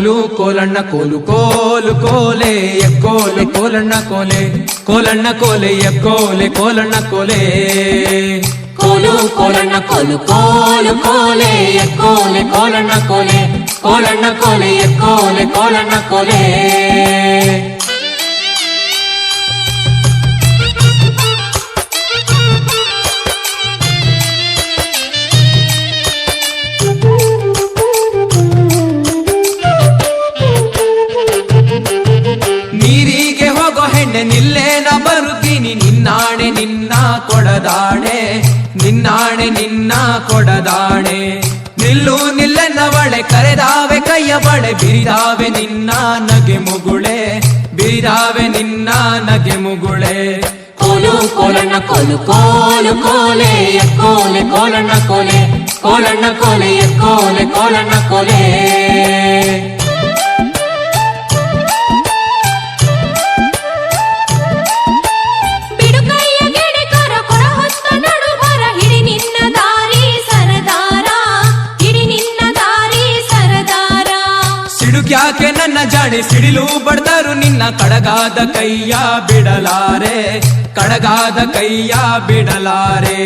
కోలు కోలన్న కోలు కోలు కోలే ఎక్కోలే కోలన్న కోలే కోలన్న కోలే ఎక్కోలే కోలన్న కోలే. కోలు కోలన్న కోలు కోలు కోలే ఎక్కోలే కోలన్న కోలే కోలన్న కోలే ఎక్కోలే కోలన్న కోలే. ನಿನ್ನ ಕೊಡದಾಣೆ. ನಿಲ್ಲು ನಿಲ್ಲನವಳೆ ಕರೆದಾವೆ ಕೈಯ ಬಳೆ ಬಿರಿದಾವೆ ನಿನ್ನ ನಗೆ ಮುಗುಳೆ, ಬಿರಿದಾವೆ ನಿನ್ನ ನಗೆ ಮುಗುಳೆ. ಕೋಲು ಕೋಲಣ್ಣ ಕೋಲು ಕೋಲು ಕೋಲೆ ಕೋಲೆ, ಕೋಲಣ್ಣ ಕೋಲೆ ಕೋಲಣ್ಣ ಕೋಲೆ ಕೋಲೆ, ಕೋಲಣ್ಣ ಕೋಲೆ. ಸಿಡುಕ್ಯಾಕೆ ನನ್ನ ಜಾಣೆ ಸಿಡಿಲು ಬಡ್ದರು ನಿನ್ನ ಕಡಗಾದ ಕೈಯ ಬಿಡಲಾರೆ ಕಡಗಾದ ಕೈಯ ಬಿಡಲಾರೆ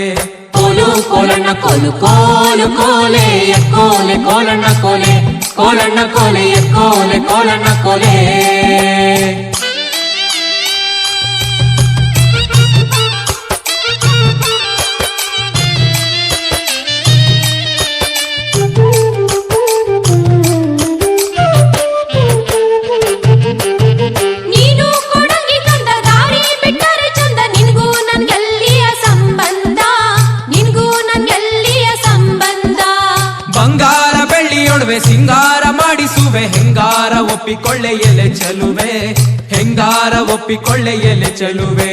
ಕೋಲು ಕೋಲಣ್ಣ ಕೋಲು ಕೋಲು ಕೋಲೆ ಕೋಲೆ ಕೋಲಣ್ಣ ಕೋಲೆ ಕೋಲಣ್ಣ ಕೋಲೆ ಕೋಲೆ ಕೋಲಣ್ಣ ಕೋಲೆ ಬೆಳ್ಳಿಯೊಡವೆ ಸಿಂಗಾರ ಮಾಡಿಸುವೆ ಹೆಂಗಾರ ಒಪ್ಪಿಕೊಳ್ಳೆ ಎಲೆ ಚೆಲುವೆ ಹೆಂಗಾರ ಒಪ್ಪಿಕೊಳ್ಳೆ ಎಲೆ ಚೆಲುವೆ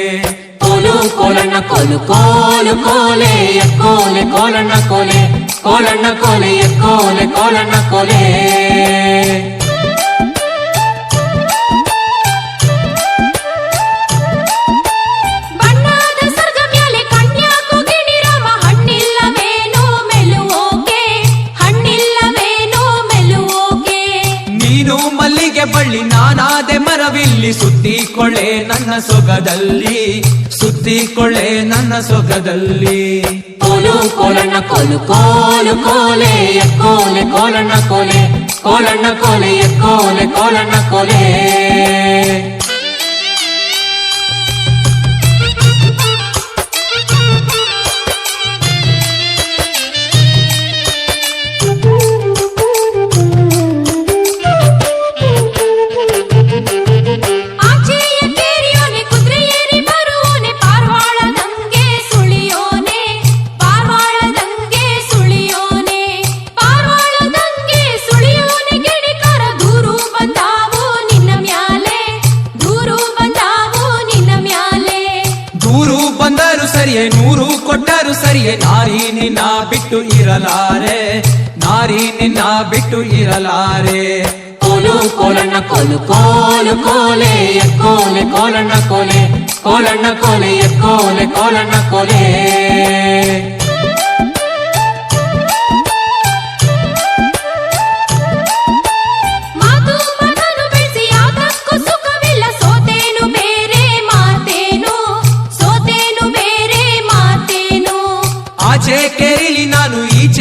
ಕೋಲು ಕೋಲಣ್ಣ ಕೋಲು ಕೋಲು ಕೋಲೆ ಕೋಲೆ ಕೋಲಣ್ಣ ಕೋಲೆ ಕೋಲಣ್ಣ ಕೋಲೆ ಕೋಲೆ ಕೋಲಣ್ಣ ಕೋಲೆ ನೀನು ಮಲ್ಲಿಗೆ ಬಳ್ಳಿ, ನಾನಾದೆ ಮರವಿಲ್ಲಿ ಸುತ್ತಿಕೊಳ್ಳೆ ನನ್ನ ಸೊಗದಲ್ಲಿ. ಸುತ್ತಿಕೊಳ್ಳೆ ನನ್ನ ಸೊಗದಲ್ಲಿ. ಕೋಲು ಕೋಲಣ್ಣ ಕೋಲು ಕೋಲು ಕೋಲೆ ಕೋಲೆ, ಕೋಲಣ್ಣ ಕೋಲೆ ಕೋಲಣ್ಣ ಕೋಲೆ ಕೋಲೆ, ಕೋಲಣ್ಣ ಕೋಲೆ. ಸರಿಯೇ ನೂರು ಕೊಟ್ಟರು ಸರಿಯೇ ನಾರಿ ನಿನ್ನ ಬಿಟ್ಟು ಇರಲಾರೆ ನಾರಿ ನಿನ್ನ ಬಿಟ್ಟು ಇರಲಾರೆ ಕೋಲು ಕೋಲಣ್ಣ ಕೋಲು ಕೋಲು ಕೋಲೆ ಕೋಲೆ ಕೋಲಣ್ಣ ಕೋಲೆ ಕೋಲಣ್ಣ ಕೋಲೆ ಕೋಲೆ ಕೋಲಣ್ಣ ಕೋಲೆ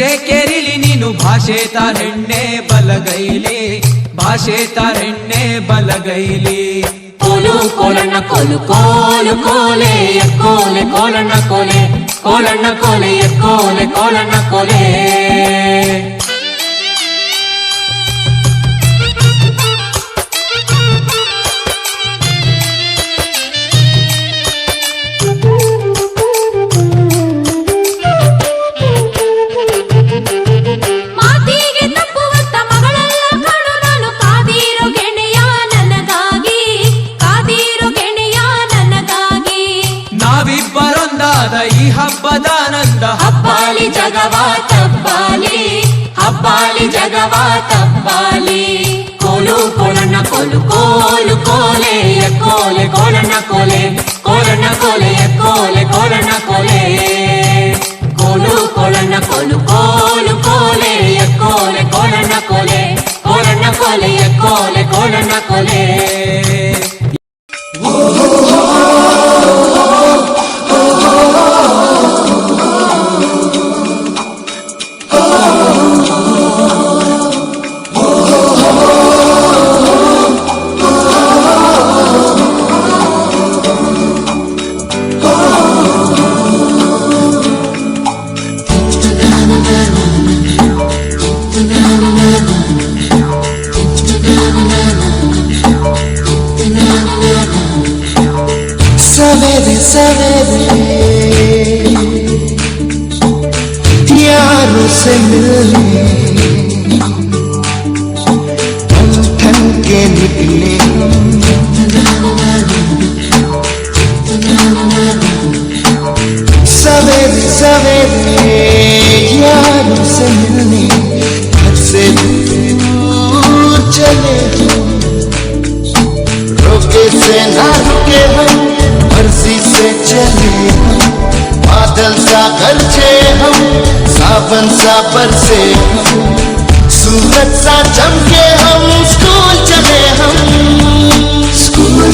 ನಾನು ಈಚೆ ಕೇರಿಲಿ ನೀನು ಭಾಷೆ ತಾರೆಣ್ಣೆ ಬಲಗೈಲಿ ಭಾಷೆ ತಾರೆಣ್ಣೆ ಬಲಗೈಲಿ ಕೋಲು ಕೋಲಣ್ಣ ಕೋಲು ಕೋಲು ಕೋಲೆ ಕೋಲೆ ಕೋಲಣ್ಣ ಕೋಲೆ ಕೋಲಣ್ಣ ಕೋಲೆ ಕೋಲೆ ಕೋಲಣ್ಣ ಕೋಲೆ ಸಂಭ್ರಮದ ಈ ಹಬ್ಬದಾನಂದ ಹಬ್ಬಾಲಿ ಜಗವಾ ತಬ್ಬಾಲಿ ಹಬ್ಬಾಲಿ ಜಗವಾ ತಬ್ಬಾಲಿ ಕೋಲು ಕೊಳನ ಕೋಲು ಕೋಲು ಕೋಲೆಯ ಕೋಲೆ ಕೊಳನ ಕೋಲೆ ಕೊಳನ ಕೋಲೆಯ ಕೋಲೆ ಕೊಳನ ಕೋಲೆ ಕೋಲು ಕೊಳನ ಕೋಲು ಕೋಲು ಕೋಲೆಯ ಕೋಲೆ ಕೊಳನ ಕೋಲೆ ಕೊಳನ ಕೋಲೆಯ ಕೋಲೆ ಕೊಳನ ಕೋಲೆ सवेरे यारों से मिलने ठन के निकले। सवेरे सवेरे यारों से मिलने, घर से दूर चले रोके से ना चले हम। बादल सा गरजे हम, सावन सा बरसे हम। सूरज सा चमके हम, स्कूल चले हम। स्कूल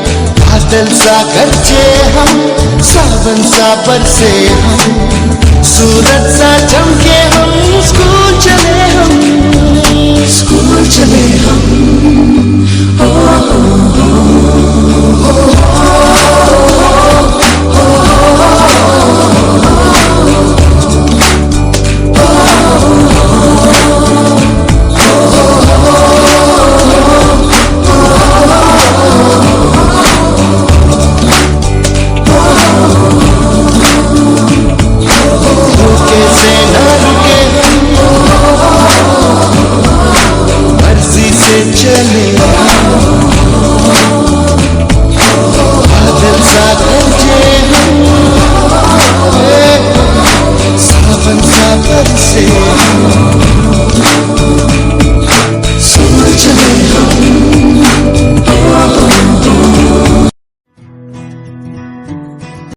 बादल सा गरजे हम सावन सा बरसे हम सूरज सा चमके हम, स्कूल चले हम, स्कूल चले हम।